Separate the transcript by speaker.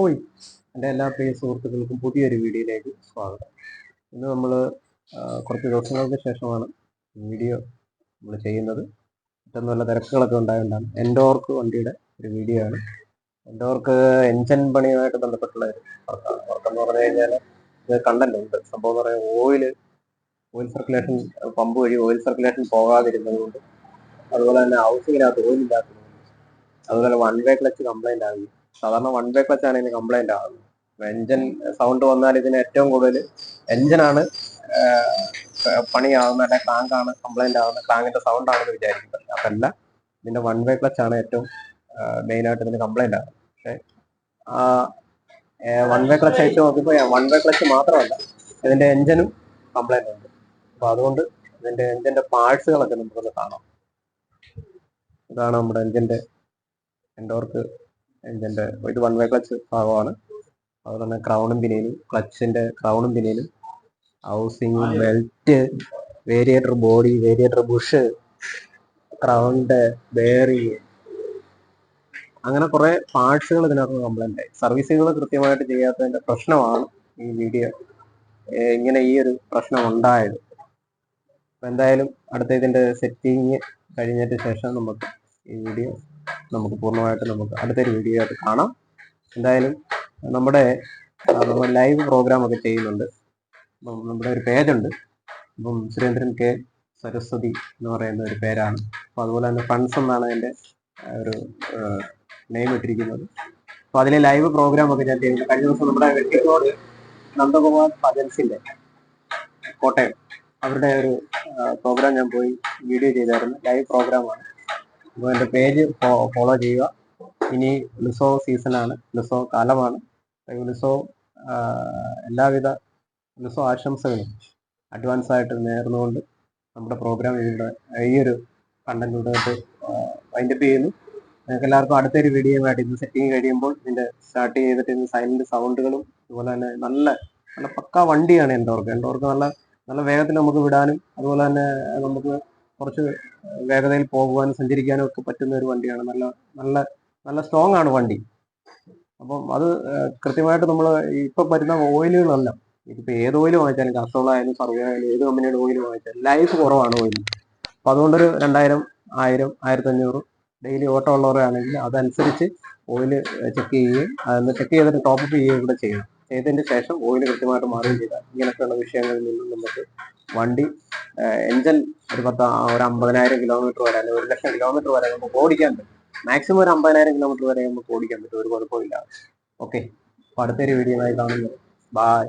Speaker 1: ഓയ് എന്റെ എല്ലാ പ്രിയ സുഹൃത്തുക്കൾക്കും പുതിയൊരു വീഡിയോയിലേക്ക് സ്വാഗതം. ഇന്ന് നമ്മൾ കുറച്ച് ദിവസങ്ങൾക്ക് ശേഷമാണ് വീഡിയോ നമ്മൾ ചെയ്യുന്നത്. ഏറ്റവും നല്ല തിരക്കുകളൊക്കെ ഉണ്ടായതുകൊണ്ടാണ് എൻഡോർക്ക് വണ്ടിയുടെ ഒരു വീഡിയോ ആണ്. എൻഡോർക്ക് എൻജിൻ പണിയുമായിട്ട് ബന്ധപ്പെട്ടുള്ള ഒരു വർക്കാണ്. വർക്ക് എന്ന് പറഞ്ഞു കഴിഞ്ഞാൽ ഇത് കണ്ടന്റ് ഉണ്ട് സംഭവം എന്ന് പറയുന്നത് ഓയിൽ ഓയിൽ സർക്കുലേഷൻ പമ്പ് വഴി ഓയിൽ സർക്കുലേഷൻ പോകാതിരുന്നത് കൊണ്ട് അതുപോലെ തന്നെ ഹൗസിങ്ങിനകത്ത് ഓയിൽ ഇല്ലാത്തത് അതുപോലെ വൺ വേ ക്ലച്ച് കംപ്ലൈന്റ് ആകും സാധാരണ വൺ വേ ക്ലച്ച് ആണ് ഇതിന് കംപ്ലൈന്റ് ആകുന്നത് എഞ്ചിൻ സൗണ്ട് വന്നാൽ ഇതിന് ഏറ്റവും കൂടുതൽ എഞ്ചിനാണ് പണിയാവുന്ന അല്ലെ ക്ലാങ്കാണ് കംപ്ലൈന്റ് ആവുന്ന ക്ലാങ്ങിന്റെ സൗണ്ട് ആണെന്ന് വിചാരിക്കുന്നത് അതല്ല ഇതിന്റെ വൺ വേ ക്ലച്ച് ആണ് ഏറ്റവും മെയിൻ ആയിട്ട് ഇതിന് കംപ്ലൈന്റ് ആകുന്നത് പക്ഷേ വൺ വേ ക്ലച്ച് ആയിട്ട് നോക്കിയപ്പോൾ വൺ വേ ക്ലച്ച് മാത്രമല്ല ഇതിന്റെ എഞ്ചിനും കംപ്ലൈന്റ് ഉണ്ട്. അപ്പൊ അതുകൊണ്ട് ഇതിന്റെ എഞ്ചിന്റെ പാർട്സുകളൊക്കെ നമുക്കൊന്ന് കാണാം. ഇതാണ് നമ്മുടെ എഞ്ചിന്റെ എൻഡോർക്ക് എഞ്ചിന്റെ ഇത് വൺ വേ ക്ലച്ച് ഭാഗമാണ്. അതുപോലെ തന്നെ ക്രൗണും പിന്നെയും ക്ലച്ചിന്റെ ക്രൗണും പിന്നെയും housing belt variator body variator bush crown bearing അങ്ങനെ കുറെ പാർട്സുകൾ ഇതിനകത്ത് കംപ്ലൈന്റ് ആയി. സർവീസുകൾ കൃത്യമായിട്ട് ചെയ്യാത്തതിന്റെ പ്രശ്നമാണ് ഈ വീഡിയോ ഇങ്ങനെ ഈ ഒരു പ്രശ്നം ഉണ്ടായത്. എന്തായാലും അടുത്ത ഇതിന്റെ സെറ്റിങ് കഴിഞ്ഞതിന് ശേഷം നമുക്ക് ഈ വീഡിയോ നമുക്ക് പൂർണമായിട്ട് നമുക്ക് അടുത്തൊരു വീഡിയോ ആയിട്ട് കാണാം. എന്തായാലും നമ്മുടെ നമ്മൾ ലൈവ് പ്രോഗ്രാം ഒക്കെ ചെയ്യുന്നുണ്ട്. നമ്മുടെ ഒരു പേജുണ്ട്. അപ്പം സുരേന്ദ്രൻ കെ. സരസ്വതി എന്ന് പറയുന്ന ഒരു പേരാണ്. അപ്പോൾ അതുപോലെ തന്നെ ഫണ്ട്സ് എന്നാണ് എന്റെ ഒരു നെയിം ഇട്ടിരിക്കുന്നത്. അപ്പോൾ അതിലെ ലൈവ് പ്രോഗ്രാം ഒക്കെ ഞാൻ ചെയ്യുന്നത് കഴിഞ്ഞ ദിവസം നമ്മുടെ വെട്ടിക്കോട് നന്ദകുമാർ ഭജൻസിന്റെ കോട്ടയം അവരുടെ ഒരു പ്രോഗ്രാം ഞാൻ പോയി വീഡിയോ ചെയ്തായിരുന്നു. ലൈവ് പ്രോഗ്രാമാണ് അപ്പോൾ എന്റെ പേജ് ഫോളോ ചെയ്യുക. ഇനി ലുസോ സീസണാണ് ലുസോ കാലമാണ്. ലുസോ എല്ലാവിധ ലുസോ ആശംസകളും അഡ്വാൻസ് ആയിട്ട് നേർന്നുകൊണ്ട് നമ്മുടെ പ്രോഗ്രാം ഇവിടെ ഈ ഒരു കണ്ടന്റ് ഇവിടെ വൈൻഡപ്പ് ചെയ്യുന്നു. നിങ്ങൾക്ക് എല്ലാവർക്കും അടുത്തൊരു വീഡിയോയുമായിട്ട് ഇത് സെറ്റിംഗ് കഴിയുമ്പോൾ ഇതിന്റെ സ്റ്റാർട്ട് ചെയ്തിട്ട് ഇതിന്റെ സൈലന്റ് സൗണ്ടുകളും അതുപോലെ തന്നെ നല്ല നല്ല പക്കാ വണ്ടിയാണ് എൻഡോർക്ക് എൻഡോർക്ക് നല്ല നല്ല വേഗത്തിൽ നമുക്ക് വിടാനും അതുപോലെ തന്നെ നമുക്ക് കുറച്ച് വേഗതയിൽ പോകുവാനും സഞ്ചരിക്കാനും ഒക്കെ പറ്റുന്ന ഒരു വണ്ടിയാണ്. നല്ല നല്ല നല്ല സ്ട്രോങ് ആണ് വണ്ടി. അപ്പം അത് കൃത്യമായിട്ട് നമ്മൾ ഇപ്പം വരുന്ന ഓയിലുകളെല്ലാം ഇതിപ്പോൾ ഏത് ഓയിൽ വാങ്ങിച്ചാലും കസ്ട്രോൾ ആയാലും സർവേ ആയാലും ഏത് കമ്പനിയുടെ ഓയിൽ വാങ്ങിച്ചാലും ലൈഫ് കുറവാണ് ഓയിൽ അപ്പം അതുകൊണ്ടൊരു രണ്ടായിരം ആയിരം ആയിരത്തി അഞ്ഞൂറ് ഡെയിലി ഓട്ടം ഉള്ളവരാണെങ്കിൽ അതനുസരിച്ച് ഓയിൽ ചെക്ക് ചെയ്യുകയും അതൊന്ന് ചെക്ക് ചെയ്തിട്ട് ടോപ്പ് അപ്പ് ചെയ്യുകയും കൂടെ ചെയ്യണം. ചെയ്തതിന് ശേഷം ഓയിൽ കൃത്യമായിട്ട് മാറുകയും ചെയ്താൽ ഇങ്ങനെയൊക്കെയുള്ള വിഷയങ്ങളിൽ നിന്നും നമുക്ക് വണ്ടി എഞ്ചിൻ ഒരു പത്ത് ഒരു അമ്പതിനായിരം കിലോമീറ്റർ വരെ അല്ലെങ്കിൽ ഒരു ലക്ഷം കിലോമീറ്റർ വരെ നമുക്ക് ഓടിക്കാൻ പറ്റും. മാക്സിമം ഒരു അമ്പതിനായിരം കിലോമീറ്റർ വരെ നമുക്ക് ഓടിക്കാൻ പറ്റും ഒരു കുഴപ്പമില്ല ഓക്കെ അടുത്തൊരു വീഡിയോ ആയി കാണുന്നത് ബായ്